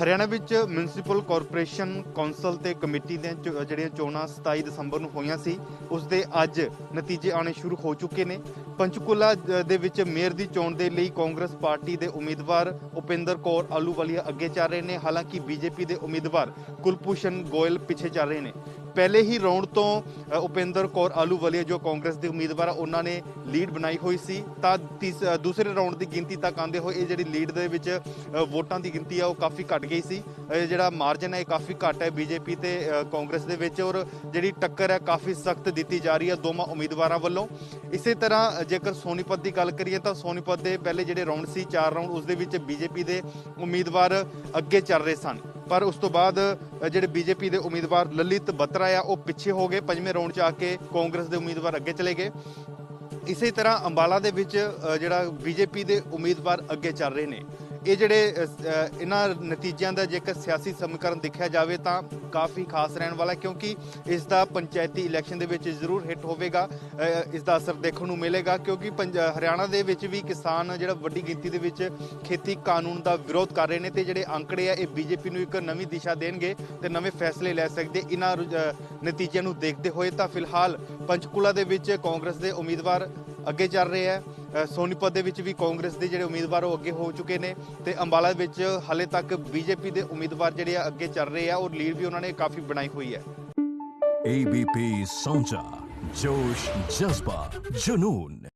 ਹਰਿਆਣਾ ਵਿੱਚ municipal corporation council ਤੇ committee ਦੀਆਂ ਜਿਹੜੀਆਂ ਚੋਣਾਂ 27 ਦਸੰਬਰ ਨੂੰ ਹੋਈਆਂ ਸੀ, ਉਸ ਦੇ ਅੱਜ ਨਤੀਜੇ ਆਉਣੇ ਸ਼ੁਰੂ ਹੋ ਚੁੱਕੇ ਨੇ। ਪੰਚਕੂਲਾ ਦੇ ਵਿੱਚ ਮੇਅਰ ਦੀ ਚੋਣ ਦੇ ਲਈ ਕਾਂਗਰਸ ਪਾਰਟੀ ਦੇ ਉਮੀਦਵਾਰ ਉਪਿੰਦਰ ਕੌਰ ਆਲੂਵਾਲੀਆ ਅੱਗੇ ਚੱਲ ਰਹੇ ਨੇ। ਹਾਲਾਂਕਿ ਬੀਜੇਪੀ ਦੇ ਉਮੀਦਵਾਰ ਕੁਲਭੂਸ਼ਣ ਗੋਇਲ ਪਿੱਛੇ ਚੱਲ ਰਹੇ ਨੇ। ਪਹਿਲੇ ਹੀ ਰਾਉਂਡ ਤੋਂ ਉਪਿੰਦਰ ਕੌਰ ਆਲੂਵਾਲੀਆ ਜੋ ਕਾਂਗਰਸ ਦੇ ਉਮੀਦਵਾਰ ਆ ਉਹਨਾਂ ਨੇ ਲੀਡ ਬਣਾਈ ਹੋਈ ਸੀ। ਤਾਂ ਤੀਸ- ਦੂਸਰੇ ਰਾਉਂਡ ਦੀ ਗਿਣਤੀ ਤੱਕ ਆਉਂਦੇ ਹੋਏ ਇਹ ਜਿਹੜੀ ਲੀਡ ਦੇ ਵਿੱਚ ਵੋਟਾਂ ਦੀ ਗਿਣਤੀ ਆ ਉਹ ਕਾਫੀ ਘਟ ਗਈ ਸੀ। ਇਹ ਜਿਹੜਾ ਮਾਰਜਨ ਹੈ ਇਹ ਕਾਫੀ ਘੱਟ ਹੈ ਬੀਜੇਪੀ ਤੇ ਅ, ਕਾਂਗਰਸ ਦੇ ਵਿੱਚ ਔਰ ਜਿਹੜੀ ਟੱਕਰ ਹੈ ਕਾਫੀ ਸਖਤ ਦਿੱਤੀ ਜਾ ਰਹੀ ਹੈ ਦੋਵਾਂ ਉਮੀਦਵਾਰਾਂ ਵੱਲੋਂ। ਇਸੇ ਤਰ੍ਹਾਂ ਜੇਕਰ ਸੋਨੀਪਤ ਦੀ ਗੱਲ ਕਰੀਏ ਤਾਂ ਸੋਨੀਪਤ ਦੇ ਪਹਿਲੇ ਜਿਹੜੇ ਰਾਉਂਡ ਸੀ ਚਾਰ ਰਾਉਂਡ ਉਸ ਦੇ ਵਿੱਚ ਬੀਜੇਪੀ ਦੇ ਉਮੀਦਵਾਰ ਅੱਗੇ ਚੱਲ ਰਹੇ ਸਨ। ਪਰ ਉਸ ਤੋਂ ਬਾਅਦ ਜਿਹੜੇ ਬੀਜੇਪੀ ਦੇ ਉਮੀਦਵਾਰ ਲਲਿਤ ਬੱਤਰਾ ਆ ਉਹ ਪਿੱਛੇ ਹੋ ਗਏ ਪੰਜਵੇਂ ਰਾਉਂਡ 'ਚ ਆ ਕੇ ਕਾਂਗਰਸ ਦੇ ਉਮੀਦਵਾਰ ਅੱਗੇ ਚਲੇ ਗਏ। ਇਸੇ ਤਰ੍ਹਾਂ ਅੰਬਾਲਾ ਦੇ ਵਿੱਚ ਅ, ਜਿਹੜਾ ਬੀਜੇਪੀ ਦੇ ਉਮੀਦਵਾਰ ਅੱਗੇ ਚੱਲ ਰਹੇ ਨੇ। ਇਹ ਜਿਹੜੇ ਇਹਨਾਂ ਨਤੀਜਿਆਂ ਦਾ ਜੇਕਰ ਸਿਆਸੀ ਸਮੀਕਰਨ ਦੇਖਿਆ ਜਾਵੇ ਤਾਂ ਕਾਫੀ ਖਾਸ ਰਹਿਣ ਵਾਲਾ ਕਿਉਂਕਿ ਇਸ ਦਾ ਪੰਚਾਇਤੀ ਇਲੈਕਸ਼ਨ ਦੇ ਵਿੱਚ ਜ਼ਰੂਰ ਹਿੱਟ ਹੋਵੇਗਾ ਅ, ਇਸ ਦਾ ਅਸਰ ਦੇਖਣ ਨੂੰ ਮਿਲੇਗਾ ਕਿਉਂਕਿ ਪੰਜ- ਹਰਿਆਣਾ ਦੇ ਵਿੱਚ ਵੀ ਕਿਸਾਨ ਜਿਹੜਾ ਵੱਡੀ ਗਿਣਤੀ ਦੇ ਵਿੱਚ ਖੇਤੀ ਕਾਨੂੰਨ ਦਾ ਵਿਰੋਧ ਕਰ ਰਹੇ ਨੇ ਤੇ ਜਿਹੜੇ ਅੰਕੜੇ ਆ ਇਹ ਬੀਜੇਪੀ ਨੂੰ ਇੱਕ ਨਵੀਂ ਦਿਸ਼ਾ ਦੇਣਗੇ ਤੇ ਨਵੇਂ ਫੈਸਲੇ ਲੈ ਸਕਦੇ ਇਹਨਾਂ ਰੁ- ਨਤੀਜਿਆਂ ਨੂੰ ਦੇਖਦੇ ਹੋਏ। ਤਾਂ ਫਿਲਹਾਲ ਪੰਚਕੂਲਾ ਦੇ ਵਿੱਚ ਕਾਂਗਰਸ ਦੇ ਉਮੀਦਵਾਰ ਅੱਗੇ ਚੱਲ ਰਹੇ ਹੈ। ਸੋਨੀਪਤ ਦੇ ਵਿੱਚ ਵੀ ਕਾਂਗਰਸ ਦੇ ਜਿਹੜੇ ਉਮੀਦਵਾਰ ਉਹ ਅੱਗੇ ਹੋ ਚੁੱਕੇ ਨੇ ਤੇ ਅੰਬਾਲਾ ਵਿੱਚ ਹਾਲੇ ਤੱਕ ਬੀਜੇਪੀ ਦੇ ਉਮੀਦਵਾਰ ਜਿਹੜੇ ਆ ਅੱਗੇ ਚੱਲ ਰਹੇ ਆ ਔਰ ਲੀਡ ਵੀ ਉਹਨਾਂ ਨੇ ਕਾਫੀ ਬਣਾਈ ਹੋਈ ਹੈ। ABP ਸੌਂਚਾ, ਜੋਸ਼, ਜਜ਼ਬਾ, ਜਨੂਨ।